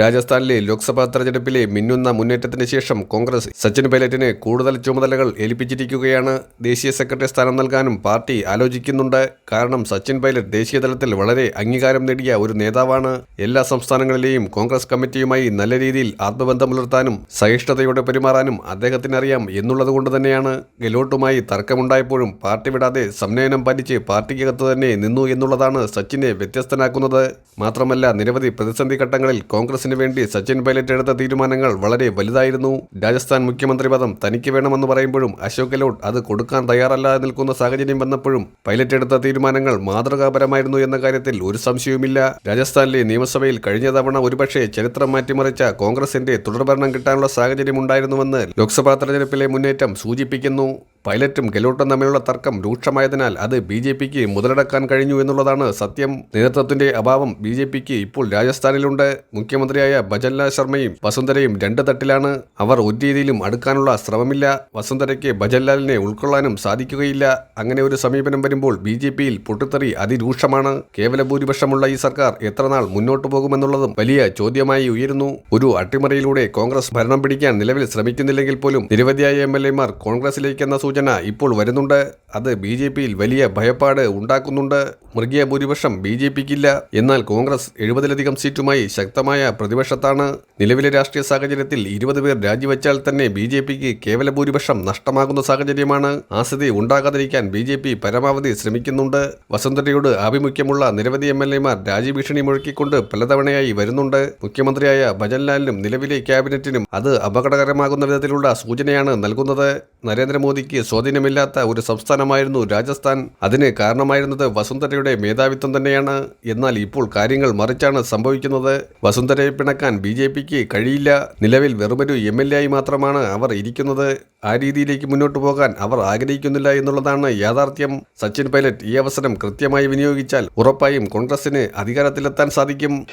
രാജസ്ഥാനിലെ ലോക്സഭാ തെരഞ്ഞെടുപ്പിലെ മിന്നുന്ന മുന്നേറ്റത്തിന് ശേഷം കോൺഗ്രസ് സച്ചിൻ പൈലറ്റിന് കൂടുതൽ ചുമതലകൾ ഏൽപ്പിച്ചിരിക്കുകയാണ്. ദേശീയ സെക്രട്ടറി സ്ഥാനം നൽകാനും പാർട്ടി ആലോചിക്കുന്നുണ്ട്. കാരണം സച്ചിൻ പൈലറ്റ് ദേശീയ തലത്തിൽ വളരെ അംഗീകാരം നേടിയ ഒരു നേതാവാണ്. എല്ലാ സംസ്ഥാനങ്ങളിലെയും കോൺഗ്രസ് കമ്മിറ്റിയുമായി നല്ല രീതിയിൽ ആത്മബന്ധം പുലർത്താനും സഹിഷ്ണുതയോടെ പെരുമാറാനും അദ്ദേഹത്തിനറിയാം എന്നുള്ളതുകൊണ്ട് തന്നെയാണ്. ഗെലോട്ടുമായി തർക്കമുണ്ടായപ്പോഴും പാർട്ടി വിടാതെ സംനയനം പാലിച്ച് പാർട്ടിക്കകത്ത് തന്നെ നിന്നു എന്നുള്ളതാണ് സച്ചിനെ വ്യത്യസ്തനാക്കുന്നത്. മാത്രമല്ല നിരവധി പ്രതിസന്ധി ഘട്ടങ്ങളിൽ കോൺഗ്രസിന് വേണ്ടി സച്ചിൻ പൈലറ്റ് എടുത്ത തീരുമാനങ്ങൾ വളരെ വലുതായിരുന്നു. രാജസ്ഥാൻ മുഖ്യമന്ത്രി പദം തനിക്ക് വേണമെന്ന് പറയുമ്പോഴും അശോക് ഗെലോട്ട് അത് കൊടുക്കാൻ തയ്യാറല്ലാതെ നിൽക്കുന്ന സാഹചര്യം വന്നപ്പോഴും പൈലറ്റ് എടുത്ത തീരുമാനങ്ങൾ മാതൃകാപരമായിരുന്നു എന്ന കാര്യത്തിൽ ഒരു സംശയവുമില്ല. രാജസ്ഥാനിലെ നിയമസഭയിൽ കഴിഞ്ഞ തവണ ഒരുപക്ഷെ ചരിത്രം മാറ്റിമറിച്ച കോൺഗ്രസിന്റെ തുടർഭരണം കിട്ടാനുള്ള സാഹചര്യമുണ്ടായിരുന്നുവെന്ന് ലോക്സഭാ തെരഞ്ഞെടുപ്പിലെ മുന്നേറ്റം സൂചിപ്പിക്കുന്നു. പൈലറ്റും ഗെലോട്ടും തമ്മിലുള്ള തർക്കം രൂക്ഷമായതിനാൽ അത് ബി ജെ പിക്ക് മുതലെടുക്കാൻ കഴിഞ്ഞു എന്നുള്ളതാണ് സത്യം. നേതൃത്വത്തിന്റെ അഭാവം ബി ജെ പിക്ക് ഇപ്പോൾ രാജസ്ഥാനിലുണ്ട്. മുഖ്യമന്ത്രിയായ ഭജൻലാൽ ശർമ്മയും വസുന്ധരയും രണ്ട് തട്ടിലാണ്. അവർ ഒരു രീതിയിലും അടുക്കാനുള്ള ശ്രമമില്ല. വസുന്ധരയ്ക്ക് ഭജൻലാലിനെ ഉൾക്കൊള്ളാനും സാധിക്കുകയില്ല. അങ്ങനെ ഒരു സമീപനം വരുമ്പോൾ ബി ജെ പിയിൽ പൊട്ടിത്തെറി അതിരൂക്ഷമാണ്. കേവല ഭൂരിപക്ഷമുള്ള ഈ സർക്കാർ എത്രനാൾ മുന്നോട്ടു പോകുമെന്നുള്ളതും വലിയ ചോദ്യമായി ഉയരുന്നു. ഒരു അട്ടിമറിയിലൂടെ കോൺഗ്രസ് ഭരണം പിടിക്കാൻ നിലവിൽ ശ്രമിക്കുന്നില്ലെങ്കിൽ പോലും നിരവധിയായ എം എൽ എമാർ കോൺഗ്രസിലേക്ക് എന്ന സൂചന ഇപ്പോൾ വരുന്നുണ്ട്. അത് ബി ജെ പിയിൽ വലിയ ഭയപ്പാട് ഉണ്ടാക്കുന്നുണ്ട്. മൃഗീയ ഭൂരിപക്ഷം ബി ജെ പിക്കില്ല. എന്നാൽ കോൺഗ്രസ് എഴുപതിലധികം സീറ്റുമായി ശക്തമായ പ്രതിപക്ഷത്താണ്. നിലവിലെ രാഷ്ട്രീയ സാഹചര്യത്തിൽ ഇരുപത് പേർ രാജിവെച്ചാൽ തന്നെ ബി ജെ പിക്ക് കേവല ഭൂരിപക്ഷം നഷ്ടമാകുന്ന സാഹചര്യമാണ്. ആ സ്ഥിതി ഉണ്ടാകാതിരിക്കാൻ ബി ജെ പി പരമാവധി ശ്രമിക്കുന്നുണ്ട്. വസുന്ധരയോട് ആഭിമുഖ്യമുള്ള നിരവധി എം എൽ എമാർ രാജ്യഭീഷണി മുഴക്കിക്കൊണ്ട് പലതവണയായി വരുന്നുണ്ട്. മുഖ്യമന്ത്രിയായ ഭജൻലാലിനും നിലവിലെ ക്യാബിനറ്റിനും അത് അപകടകരമാകുന്ന വിധത്തിലുള്ള സൂചനയാണ് നൽകുന്നത്. നരേന്ദ്രമോദിക്ക് സ്വാധീനമില്ലാത്ത ഒരു സംസ്ഥാനമായിരുന്നു രാജസ്ഥാൻ. അതിന് കാരണമായിരുന്നത് വസുന്ധരയുടെ മേധാവിത്വം തന്നെയാണ്. എന്നാൽ ഇപ്പോൾ കാര്യങ്ങൾ മറിച്ചാണ് സംഭവിക്കുന്നത്. വസുന്ധരയെ പിണക്കാൻ ബി ജെ പിക്ക് കഴിയില്ല. നിലവിൽ വെറുമൊരു എം എൽ എ ആയി മാത്രമാണ് അവർ ഇരിക്കുന്നത്. ആ രീതിയിലേക്ക് മുന്നോട്ട് പോകാൻ അവർ ആഗ്രഹിക്കുന്നില്ല എന്നുള്ളതാണ് യാഥാർത്ഥ്യം. സച്ചിൻ പൈലറ്റ് ഈ അവസരം കൃത്യമായി വിനിയോഗിച്ചാൽ ഉറപ്പായും കോൺഗ്രസിന് അധികാരത്തിലെത്താൻ സാധിക്കും.